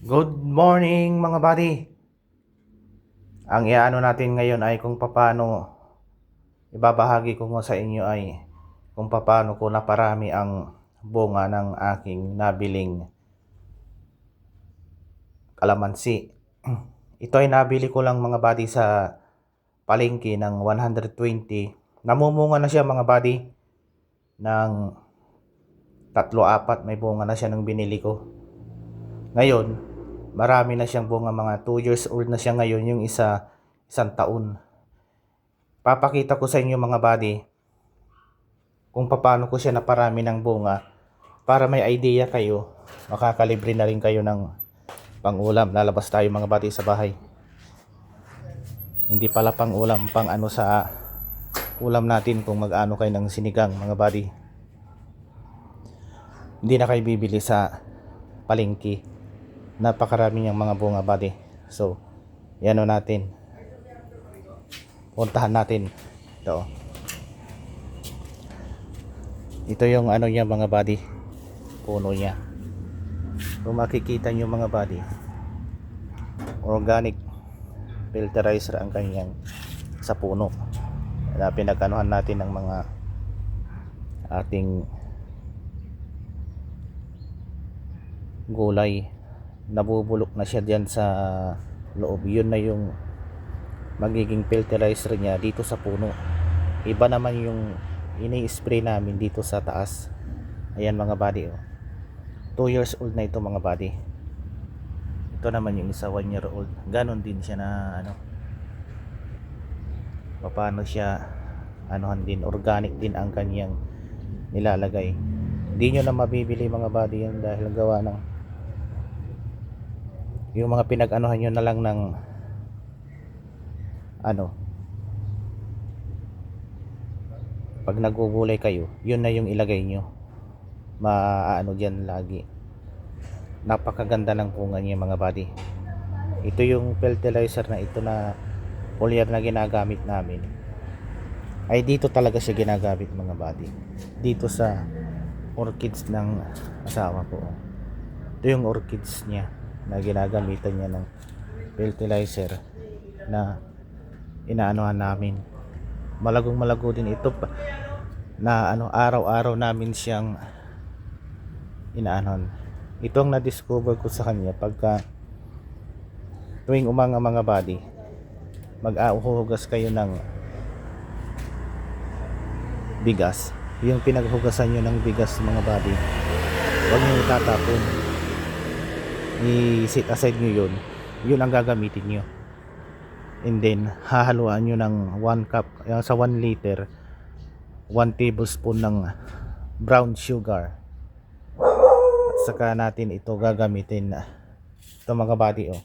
Good morning mga buddy. Ang iaano natin ngayon ay kung paano ibabahagi ko sa inyo ay kung paano ko naparami ang bunga ng aking nabiling kalamansi. Ito ay nabili ko lang mga buddy sa palengke ng 120. Namumunga na siya mga buddy ng tatlo apat may bunga na siya ng binili ko. Ngayon, marami na siyang bunga mga 2 years old na siya ngayon yung isa isang taon. Papakita ko sa inyo mga buddy kung paano ko siya naparami ng bunga. Para may idea kayo makakalibre na rin kayo ng pangulam. Lalabas tayo mga buddy sa bahay. Hindi pala pang ulam pang ano sa ulam natin kung mag-ano kayo ng sinigang mga buddy. Hindi na kayo bibili sa palengke napakarami niyang mga bunga buddy. So yan o natin. Puntahan natin. Ito. Ito yung ano niya mga buddy. Puno niya. Kung makikita niyo mga buddy organic filterizer ang kanyang sa puno. Na pinagkanuhan natin ng mga ating gulay nabubulok na siya diyan sa loob. Yun na yung magiging fertilizer niya dito sa puno. Iba naman yung ini-spray namin dito sa taas. Ayan mga buddy oh. 2 years old na ito mga buddy. Ito naman yung isa 1 year old. Ganon din siya na ano paano siya anuhan din organic din ang kanyang nilalagay. Hindi nyo na mabibili mga buddy yan dahil gawa ng yung mga pinag-anuhan nyo na lang ng ano pag nagugulay kayo yun na yung ilagay nyo. Maaano dyan lagi. Napakaganda ng punga niya mga buddy. Ito yung fertilizer na ito na foliar na ginagamit namin. Ay dito talaga siya ginagamit mga buddy. Dito sa orchids ng asawa ko. Ito yung orchids niya na ginagamitan niya ng fertilizer na inaanohan namin. Malagong malago din ito na ano araw-araw namin siyang inaanon ito ang na-discover ko sa kanya pagka tuwing umanga mga body mag-auhugas kayo ng bigas. Yung pinaghugasan nyo ng bigas mga body huwag nyo itatapon i-set aside nyo yun yun ang gagamitin nyo. And then hahaluan nyo ng 1 cup yung sa 1 liter 1 tablespoon ng brown sugar. At saka natin ito gagamitin. Ito mga body oh.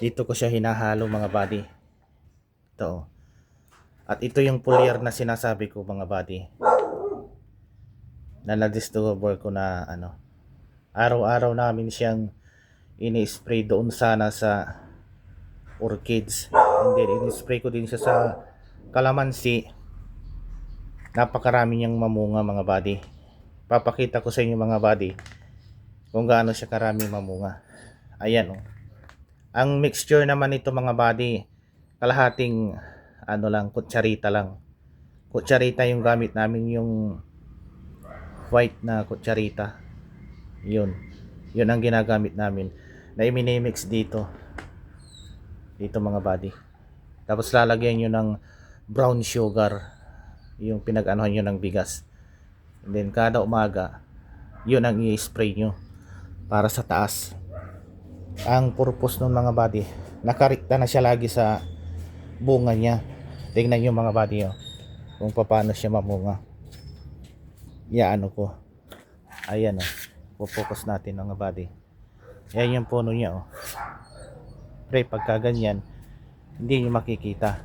Dito ko siya hinahalo mga body ito oh. At ito yung pulyar na sinasabi ko mga body na na-discover ko na ano araw-araw namin siyang ini-spray doon sana sa orchids. And then ini-spray ko din siya sa kalamansi. Napakarami niyang mamunga mga body papakita ko sa inyo mga body kung gaano siya karami mamunga. Ayan oh. ang mixture naman nito mga body kalahating ano lang kutsarita lang. Kutsarita yung gamit namin yung white na kutsarita yun. Yun ang ginagamit namin. Na iminimix dito. Dito mga body tapos lalagyan nyo ng brown sugar. Yung pinag-anuhan nyo ng bigas. And then kada umaga yun ang i-spray nyo para sa taas. Ang purpose ng mga body nakarikta na siya lagi sa bunga niya. Tingnan nyo mga body oh, kung paano siya mamunga. Yaano ko. Ayan oh focus natin mga body yan yung puno niya oh. Pre pagka ganyan hindi nyo makikita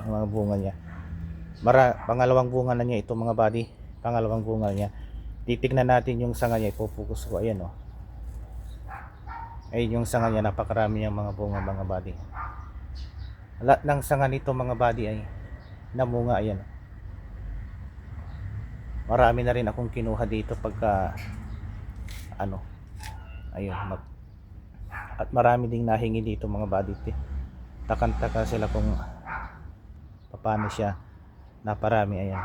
ang mga bunga niya. Mara, pangalawang bunga na niya ito mga body pangalawang bunga niya. Titignan natin yung sanga niya. Ipopokus ko. Ayan oh. Ayun yung sanga niya. Napakarami niyang mga bunga mga body lahat ng sanga nito mga body ay namunga. Ayan marami na rin akong kinuha dito pagka ano ayun mag at marami ding nahingi dito mga buddy takantaka sila kung paano siya naparami ayan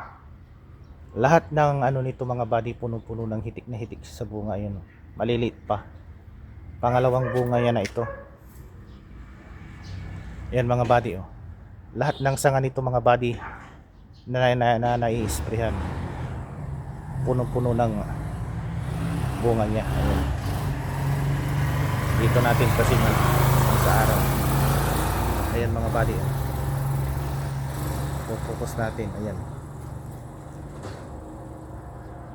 lahat ng ano nito mga body puno-puno ng hitik na hitik sa bunga ayan oh. maliliit pa pangalawang bunga yan na ito yan mga body oh lahat ng sanga nito mga body na na, na, nai-sprayhan puno-puno ng bunga niya. Ayan. Dito natin kasi nga sa araw. Ayan mga oh. focus natin. Ayan.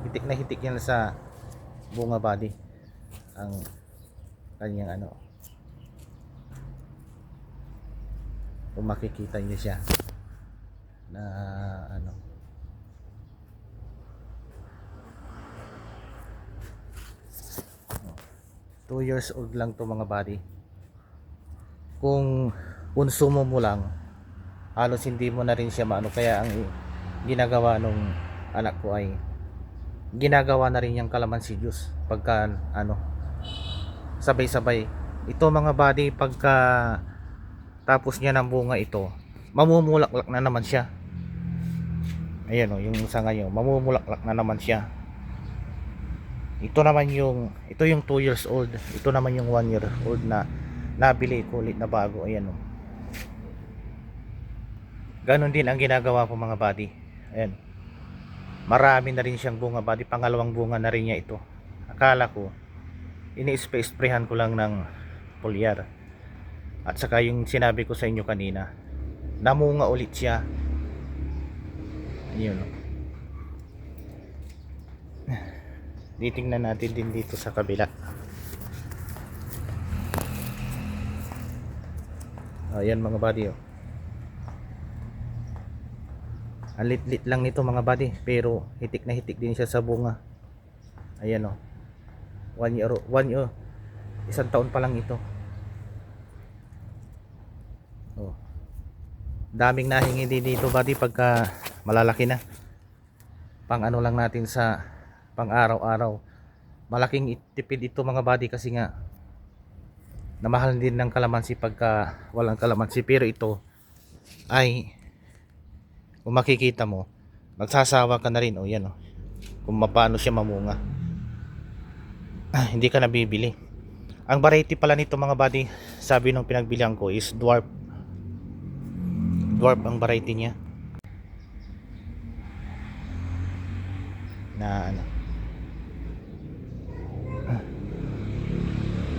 Hitik na hitik yan sa bunga body ang kanyang ano. Kung makikita niyo siya na ano two years old lang to mga body kung konsumo mo lang halos hindi mo na rin siya maano. Kaya ang ginagawa nung anak ko ay ginagawa na rin yung kalamansi juice pagka ano sabay-sabay. Ito mga body pagka tapos niya ng bunga ito mamumulaklak na naman siya. Ayan o yung isa ngayon mamumulaklak na naman siya ito naman yung ito yung 2 years old. Ito naman yung 1 year old na nabili ko ulit na bago. Ayan o ganon din ang ginagawa ko mga body ayan. Marami na rin siyang bunga body pangalawang bunga na rin niya ito. Akala ko ini-sprayhan ko lang ng polyar at saka yung sinabi ko sa inyo kanina namunga ulit siya. Ayun oh. Titingnan natin din dito sa kabila ayan mga buddy oh. ang lit-lit lang nito mga buddy pero hitik na hitik din siya sa bunga ayan oh. one year one year isang taon pa lang ito oh. daming nahingi dito buddy pagka malalaki na pang ano lang natin sa pang araw-araw malaking tipid ito mga buddy kasi nga namahal din ng kalamansi pagka walang kalamansi. Pero ito ay kung makikita mo magsasawa ka na rin. O yan o. Kung paano siya mamunga. Ah, hindi ka nabibili. Ang variety pala nito mga buddy sabi nung pinagbilihan ko is dwarf. Dwarf ang variety niya. Na ano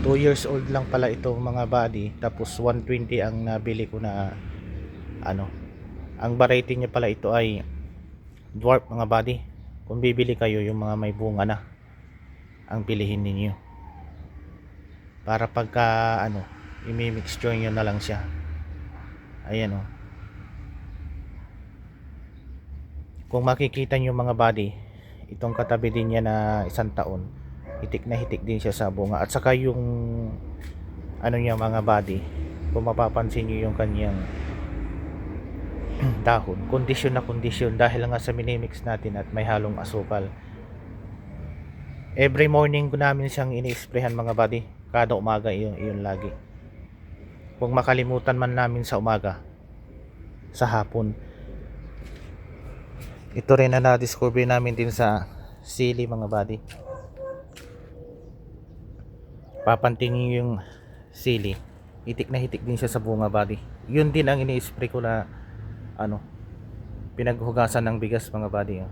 2 years old lang pala ito mga body. Tapos 120 ang nabili ko na ano ang variety niya pala ito ay dwarf mga body. Kung bibili kayo yung mga may bunga na ang pilihin ninyo. Para pagka ano imi-mixture nyo na lang siya. Ayan o kung makikita nyo mga body itong katabi din niya na isang taon hitik na hitik din siya sa bunga. At saka yung ano niya mga body kung mapapansin niyo yung kanyang dahon kondisyon na kondisyon dahil nga sa minimix natin at may halong asukal. Every morning ko namin siyang ini-sprayhan mga body. Kada umaga iyon, iyon lagi. Kung makalimutan man namin sa umaga sa hapon. Ito rin na na-discover namin din sa sili mga body papantingin yung sili. Hitik na hitik din siya sa bunga body yun din ang ini-spray ko na ano pinaghugasan ng bigas mga body oh.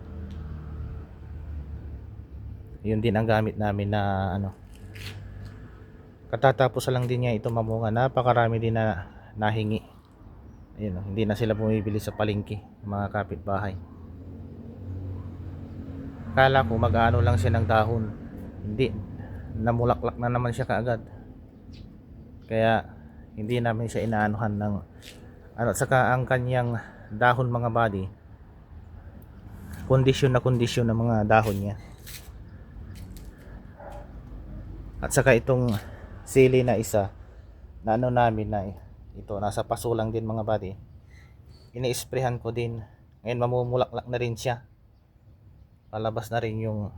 yun din ang gamit namin na ano katatapos lang din niya ito mamunga. Napakarami din na nahingi. Ayun oh, hindi na sila bumibili sa palengke mga kapitbahay. Kala ko mag-ano lang siya ng dahon. Hindi namulaklak na naman siya kaagad. Kaya hindi namin siya inaanuhan ng ano saka ang kanyang dahon mga body kondisyon na kondisyon ng mga dahon niya. At saka itong sili na isa na ano namin na ito nasa paso lang din mga body ini-sprayhan ko din. Ngayon mamumulaklak na rin siya. Palabas na rin yung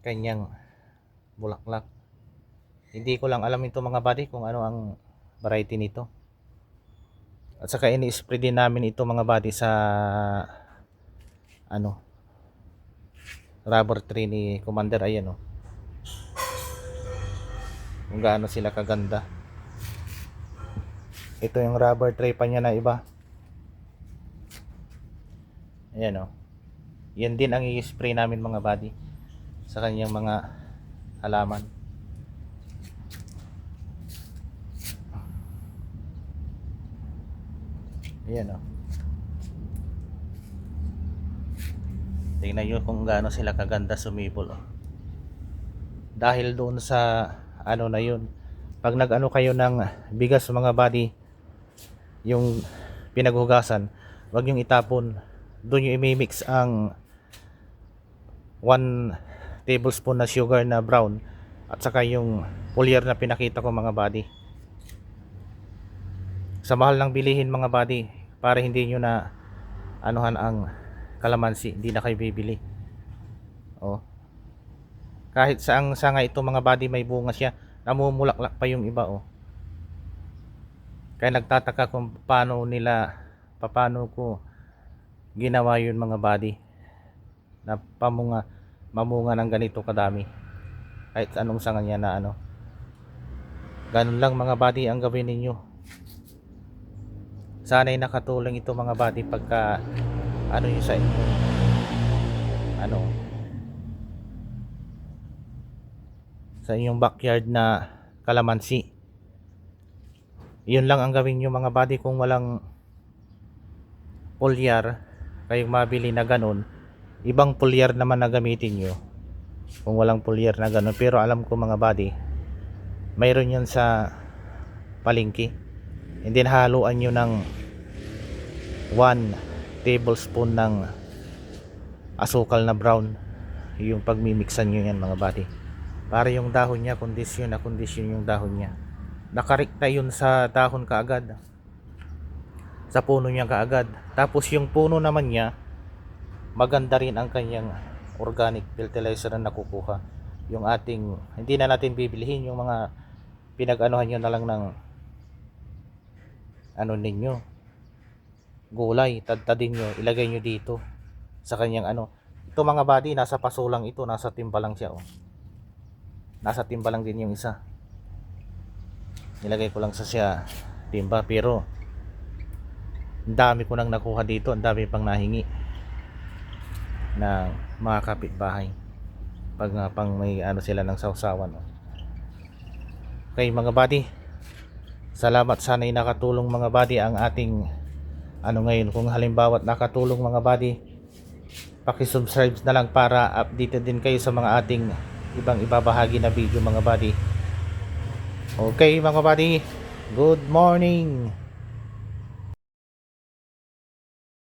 kanyang bulaklak Hindi ko lang alam ito mga buddy kung ano ang variety nito. At saka ini-spray din namin ito mga buddy sa ano rubber tree ni Commander ayan oh. Kung gaano sila kaganda. Ito yung rubber tray pa niya na iba. Ayan oh. Yan din ang i-spray namin mga buddy sa kanyang mga halaman. Ayan oh. Tingnan nyo kung gaano sila kaganda sumibol oh. Dahil doon sa ano na yun. Pag nag-ano kayo ng bigas mga buddy, yung pinaghugasan, wag yung itapon. Doon yung imimix ang 1 tablespoon na sugar na brown at saka yung pulyar na pinakita ko mga buddy. Sa mahal ng bilihin mga buddy para hindi nyo na anuhan ang kalamansi, hindi na kayo bibili. Oh. Kahit saang sanga ito mga buddy may bunga siya, namumulaklak pa yung iba oh. Kaya nagtataka kung paano nila paano ko ginawa yun mga buddy na pamunga mamunga ng ganito kadami. Kahit anong sanga niya na ano. Ganun lang mga buddy ang gawin ninyo. Sana'y nakatulong ito mga buddy pagka ano yung sa inyo. Ano? Sa inyong backyard na kalamansi. Yun lang ang gawin nyo mga buddy kung walang pulyar kayong mabili na ganun ibang pulyar naman na gamitin nyo. Kung walang pulyar na ganun. Pero alam ko mga buddy mayroon yun sa palingki and then haluan nyo ng 1 tablespoon ng asukal na brown. Yung pagmimixan nyo yan mga buddy. Para yung dahon niya kondisyon na kondisyon yung dahon niya. Nakarikta yun sa dahon kaagad. Sa puno niya kaagad. Tapos yung puno naman niya maganda rin ang kanyang organic fertilizer na nakukuha. Yung ating hindi na natin bibilihin yung mga pinag-anuhan nyo na lang ng ano ninyo gulay tadtadin nyo ilagay nyo dito sa kanyang ano. Ito mga body nasa paso lang ito nasa timba lang siya oh. nasa timba lang din yung isa. Nilagay ko lang sa siya timba pero ang dami ko nang nakuha dito ang dami pang nahingi na mga kapitbahay. Pag nga pang may ano sila ng sausawan oh. okay mga buddy. Salamat sana'y nakatulong mga buddy ang ating ano ngayon. Kung halimbawa nakatulong mga buddy pakisubscribe na lang para updated din kayo sa mga ating ibang ibabahagi na video mga buddy. Okay mga buddy, good morning.